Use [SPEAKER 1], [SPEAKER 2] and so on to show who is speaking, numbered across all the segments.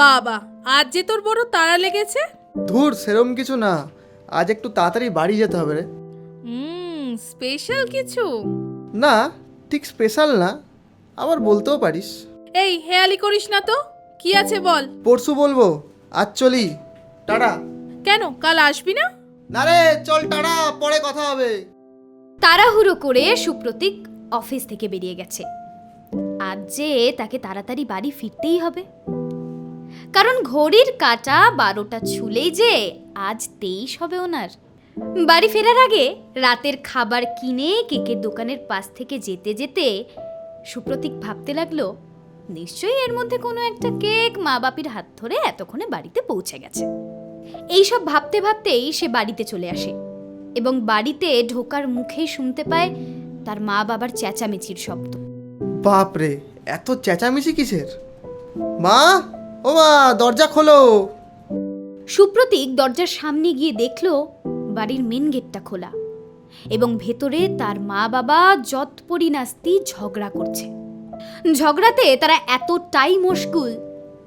[SPEAKER 1] বাবা আজ যে তোর বড় তাড়া লেগেছে?
[SPEAKER 2] ধুর সেরম কিছু না। আজ একটু তাড়াতাড়ি বাড়ি যেতে হবে রে।
[SPEAKER 1] হুম স্পেশাল কিছু?
[SPEAKER 2] না ঠিক স্পেশাল না। আবার বলতেও পারিস।
[SPEAKER 1] এই হেয়ালি করিস না তো। কি আছে বল?
[SPEAKER 2] পরশু বলব। আজ চলি। টাটা।
[SPEAKER 1] কেন কাল আসবি না?
[SPEAKER 2] না রে চল টাটা পরে কথা হবে।
[SPEAKER 3] তাড়াহুড়ো করে সুপ্রতীক অফিস থেকে বেরিয়ে গেছে। আজ যে তাকে তাড়াতাড়ি বাড়ি ফিরতেই হবে। কারণ ঘড়ির কাটা বারোটা ছুলেই যে আজ তেইশ হবে ওনার। বাড়ি ফেরার আগে রাতের খাবার কিনে কেকের দোকানের পাশ থেকে যেতে যেতে সুপ্রতীক ভাবতে লাগল, নিশ্চয়ই এর মধ্যে কোনো একটা কেক মা বাপির হাত ধরে এতক্ষণে বাড়িতে পৌঁছে গেছে। এইসব ভাবতে ভাবতেই সে বাড়িতে চলে আসে এবং বাড়িতে ঢোকার মুখেই শুনতে পায় তার মা বাবার চেঁচামেচির শব্দ।
[SPEAKER 2] বাপরে, এত চেঁচামেচি কিসের? মা! ও মা দরজা খোলো।
[SPEAKER 3] সুপ্রতীক দরজার সামনে গিয়ে দেখল বাড়ির মেন গেটটা খোলা এবং ভেতরে তার মা বাবা যৎপরি নাস্তি ঝগড়া করছে। ঝগড়াতে তারা এতটাই মুশকুল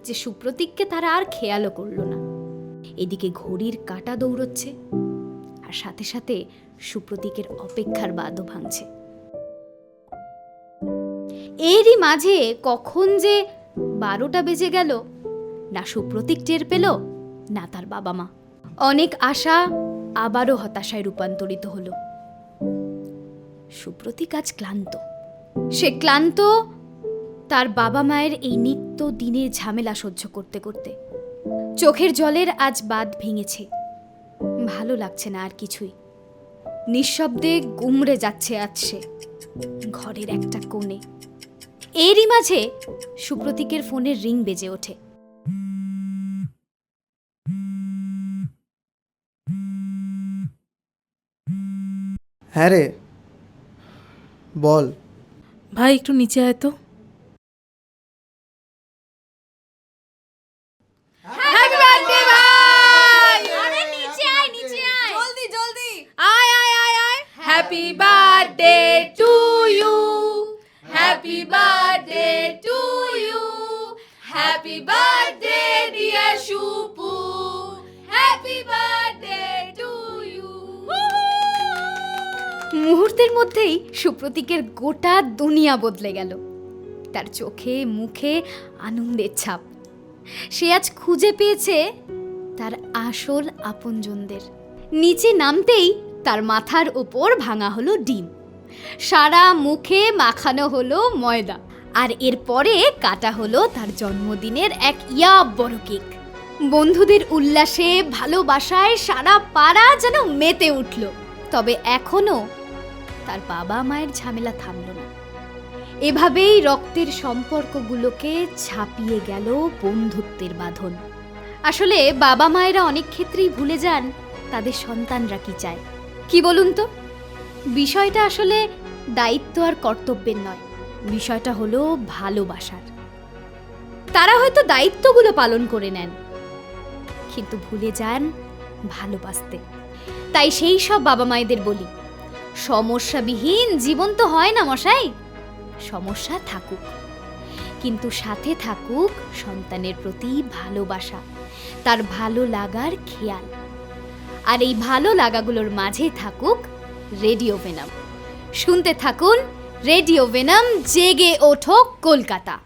[SPEAKER 3] যে সুপ্রতীককে তারা আর খেয়ালও করল না। এদিকে ঘড়ির কাটা দৌড়চ্ছে আর সাথে সাথে সুপ্রতীকের অপেক্ষার বাদও ভাঙছে। এরই মাঝে কখন যে বারোটা বেজে গেল না সুপ্রতীক টের পেল, না তার বাবা মা। অনেক আশা আবারও হতাশায় রূপান্তরিত হলো। সুপ্রতীক আজ ক্লান্ত। সে ক্লান্ত তার বাবা মায়ের এই নিত্য দিনের ঝামেলা সহ্য করতে করতে। চোখের জলের আজ বাদ ভেঙেছে। ভালো লাগছে না আর কিছুই। নিঃশব্দে গুমড়ে যাচ্ছে আজ সে ঘরের একটা কোণে। এরই মাঝে সুপ্রতীকের ফোনের রিং বেজে ওঠে।
[SPEAKER 2] হ্যাঁ রে। বল।
[SPEAKER 1] ভাই একটু নিচে আয় তো। জলদি জলদি। আয় আয় আয় আয়। হ্যাপি বার্থডে টু ইউ
[SPEAKER 3] মুহূর্তের মধ্যেই সুপ্রতীকের গোটা দুনিয়া বদলে গেল। তার চোখে, মুখে আনন্দের ছাপ। সে আজ খুঁজে পেয়েছে তার আসল আপনজনদের। নিচে নামতেই তার মাথার ওপর ভাঙা হলো ডিম। সারা মুখে মাখানো হলো ময়দা। আর এরপরে কাটা হলো তার জন্মদিনের এক ইয়া বড় কেক। বন্ধুদের উল্লাসে, ভালোবাসায় সারা পাড়া যেন মেতে উঠল। তবে এখনও তার বাবা মায়ের ঝামেলা থামল না। এভাবেই রক্তের সম্পর্কগুলোকে ছাপিয়ে গেল বন্ধুত্বের বাঁধন। আসলে বাবা মায়েরা অনেক ক্ষেত্রেই ভুলে যান তাদের সন্তানরা কি চায়। কি বলুন তো? বিষয়টা আসলে দায়িত্ব আর কর্তব্যের নয়, বিষয়টা হলো ভালোবাসার। তারা হয়তো দায়িত্বগুলো পালন করে নেন, কিন্তু ভুলে যান ভালোবাসতে। তাই সেই সব বাবা মায়েদের বলি সমস্যাবিহীন জীবন তো হয় না, মশাই। সমস্যা থাকুক। কিন্তু সাথে থাকুক সন্তানের প্রতি ভালোবাসা, তার ভালো লাগার খেয়াল। আর এই ভালো লাগাগুলোর মাঝে থাকুক রেডিও ভেনাম। শুনতে থাকুন রেডিও ভেনাম জেগে ওঠো কলকাতা।